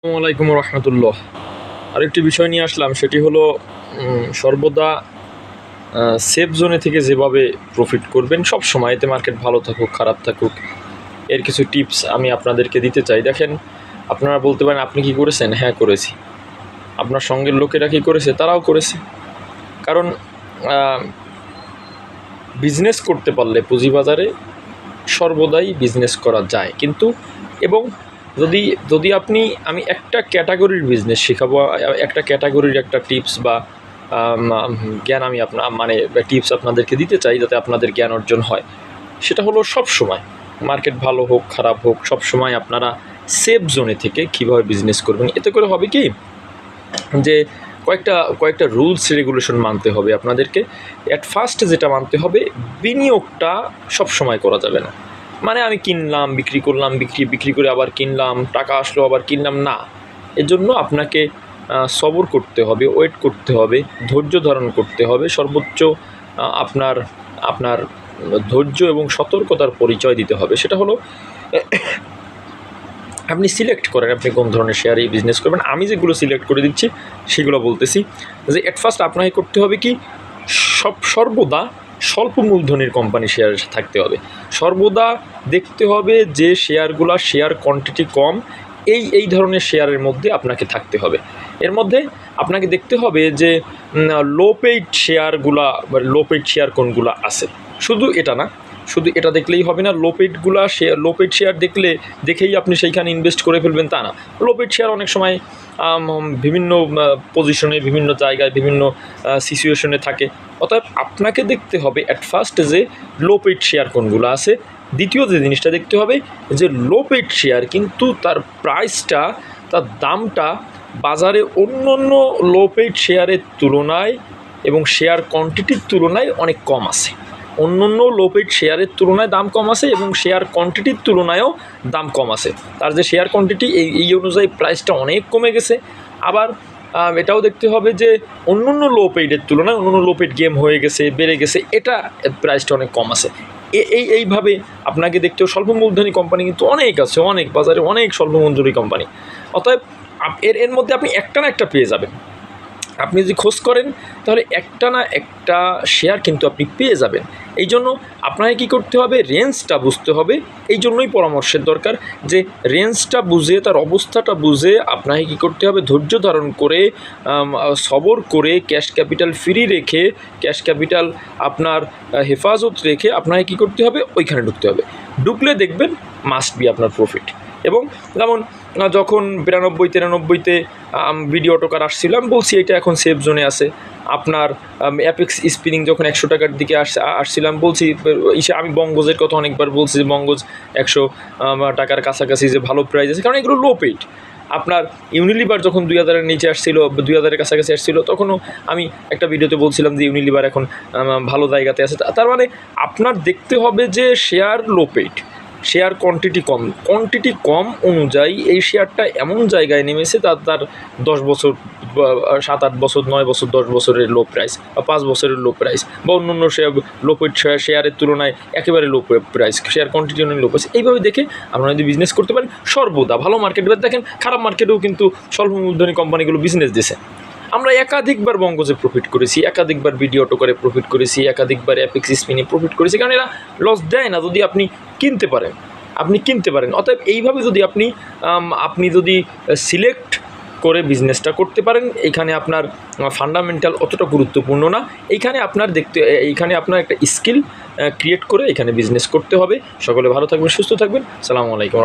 আসসালামু আলাইকুম রহমতুল্লাহ। আরেকটি বিষয় নিয়ে আসলাম, সেটি হলো সর্বদা সেফ জোনে থেকে যেভাবে প্রফিট করবেন, সব সময় এতে মার্কেট ভালো থাকুক, খারাপ থাকুক, এর কিছু টিপস আমি আপনাদেরকে দিতে চাই। দেখেন, আপনারা বলতে পারেন, আপনি কি করেছেন? হ্যাঁ করেছি। আপনার সঙ্গের লোকেরা কি করেছে? তারাও করেছে। কারণ বিজনেস করতে পারলে পুঁজিবাজারে সর্বদাই বিজনেস করা যায়। কিন্তু, এবং যদি যদি আপনি, আমি একটা ক্যাটাগরির বিজনেস শেখাবো, একটা ক্যাটাগরির একটা টিপস বা জ্ঞান আমি আপনার মানে টিপস আপনাদেরকে দিতে চাই যাতে আপনাদের জ্ঞান অর্জন হয়। সেটা হলো সব সময়। মার্কেট ভালো হোক, খারাপ হোক, সব সময় আপনারা সেফ জোনে থেকে কীভাবে বিজনেস করবেন? এতে করে হবে কি? যে কয়েকটা কয়েকটা রুলস রেগুলেশন মানতে হবে আপনাদেরকে। অ্যাট ফার্স্ট যেটা মানতে হবে, বিনিয়োগটা সব সময় করা যাবে না। মানে আমি কিনলাম, বিক্রি করলাম, বিক্রি বিক্রি করে আবার কিনলাম, টাকা আসলো, আবার কিনলাম, না। এর জন্য আপনাকে সবর করতে হবে, ওয়েট করতে হবে, ধৈর্য ধারণ করতে হবে, সর্বোচ্চ আপনার আপনার ধৈর্য এবং সতর্কতার পরিচয় দিতে হবে। সেটা হলো, আপনি সিলেক্ট করেন আপনি কোন ধরনের শেয়ারে বিজনেস করবেন। আমি যেগুলো সিলেক্ট করে দিচ্ছি, সেগুলো বলতেছি যে এট ফার্স্ট আপনাকে করতে হবে কি, সব, সর্বদা স্বল্প মূলধনের কোম্পানি শেয়ার থাকতে হবে। সর্বদা দেখতে হবে যে শেয়ারগুলো শেয়ার কোয়ান্টিটি কম, এই এই ধরনের শেয়ারের মধ্যে আপনাকে থাকতে হবে। এর মধ্যে আপনাকে দেখতে হবে যে লো পেইড শেয়ারগুলা বা লো পেইড শেয়ার কোনগুলো আছে। শুধু এটা না শুধু এটা দেখলেই হবে না লো পেইডগুলা শেয়ার লো পেইড শেয়ার দেখলে, দেখেই আপনি সেইখানে ইনভেস্ট করে ফেলবেন তা না। লো পেইড শেয়ার অনেক সময় বিভিন্ন পজিশনে বিভিন্ন জায়গায়, বিভিন্ন সিচুয়েশনে থাকে। অতএব আপনাকে দেখতে হবে অ্যাট ফার্স্ট যে লো পেইড শেয়ার কোনগুলো আছে। দ্বিতীয় যে জিনিসটা দেখতে হবে, যে লো পেইড শেয়ার কিন্তু তার প্রাইসটা তার দামটা বাজারে অন্য অন্য লো পেইড শেয়ারের তুলনায় এবং শেয়ার কোয়ান্টিটির তুলনায় অনেক কম আছে। অন্য অন্য লো পেইড শেয়ারের তুলনায় দাম কম আছে এবং শেয়ার কোয়ান্টিটির তুলনায়ও দাম কম আছে। তার যে শেয়ার কোয়ান্টিটি এই এই অনুযায়ী প্রাইসটা অনেক কমে গেছে। আবার এটাও দেখতে হবে যে অন্য অন্য লো পেইডের তুলনায় অন্য অন্য লো গেম হয়ে গেছে, বেড়ে গেছে, এটা প্রাইসটা অনেক কম আছে। এই, এইভাবে আপনাকে দেখতেও স্বল্প মূলধনী কোম্পানি কিন্তু অনেক আছে, অনেক বাজারে অনেক স্বল্প মূলধনী কোম্পানি অতএব এর এর মধ্যে আপনি একটা না একটা পেয়ে যাবেন। আপনি যদি খোঁজ করেন, তাহলে একটা না একটা শেয়ার কিন্তু আপনি পেয়ে যাবেন। এই জন্য আপনাকে কী করতে হবে? রেঞ্জটা বুঝতে হবে। এই জন্যই পরামর্শের দরকার যে রেঞ্জটা বুঝে, তার অবস্থাটা বুঝে আপনাকে কী করতে হবে? ধৈর্য ধারণ করে সবর করে ক্যাশ ক্যাপিটাল ফ্রি রেখে ক্যাশ ক্যাপিটাল আপনার হেফাজত রেখে আপনাকে কী করতে হবে? ওইখানে ঢুকতে হবে। ঢুকলে দেখবেন মাস্ট বি আপনার প্রফিট এবং যেমন যখন বিরানব্বই, তিরানব্বইতে ভিডিও টোকার আসছিলাম বলছি, এটা এখন সেফ জোনে আছে। আপনার অ্যাপেক্স স্পিনিং যখন একশো টাকার দিকে আস আসছিলাম বলছি, ইসে, আমি বঙ্গজের কথা অনেকবার বলছি যে, বঙ্গজ একশো টাকার কাছাকাছি যে, ভালো প্রাইস আছে। কারণ এগুলো লো পেইড আপনার ইউনিলিভার যখন দুই হাজারের নিচে আসছিল, দুই হাজারের কাছাকাছি আসছিল, তখনও আমি একটা ভিডিওতে বলছিলাম যে ইউনিলিভার এখন ভালো জায়গাতে আছে। তার মানে আপনার দেখতে হবে যে share low paid share quantity কম। কোয়ান্টিটি কম অনুযায়ী এই শেয়ারটা এমন জায়গায় নেমেছে তার তার দশ বছর সাত আট বছর, নয় বছর, দশ বছরের লো প্রাইস বা পাঁচ বছরের লো প্রাইস বা অন্য অন্য শেয়ার লো শেয়ার, শেয়ারের তুলনায় একেবারে লো প্রাইস শেয়ার কোয়ান্টিটি অনেক লো প্রাইস এইভাবে দেখে আপনারা যদি বিজনেস করতে পারেন সর্বদা ভালো মার্কেট দেখেন, খারাপ মার্কেটেও কিন্তু স্বল্প মূলধনী কোম্পানিগুলো বিজনেস দিছে। আমরা একাধিকবার বঙ্গজে প্রফিট করেছি, একাধিকবার ভিডিও করে প্রফিট করেছি, একাধিকবার অ্যাপেক্স স্পিনে প্রফিট করেছি, কারণ এরা লস দেয় না যদি আপনি কিনতে পারেন, আপনি কিনতে পারেন। অতএব এইভাবে যদি আপনি আপনি যদি সিলেক্ট করে বিজনেসটা করতে পারেন এইখানে আপনার ফান্ডামেন্টাল অতটা গুরুত্বপূর্ণ না। এইখানে আপনার দেখতে এইখানে আপনার একটা স্কিল ক্রিয়েট করে এখানে বিজনেস করতে হবে। সকলে ভালো থাকবেন, সুস্থ থাকবেন। সালামু আলাইকুম।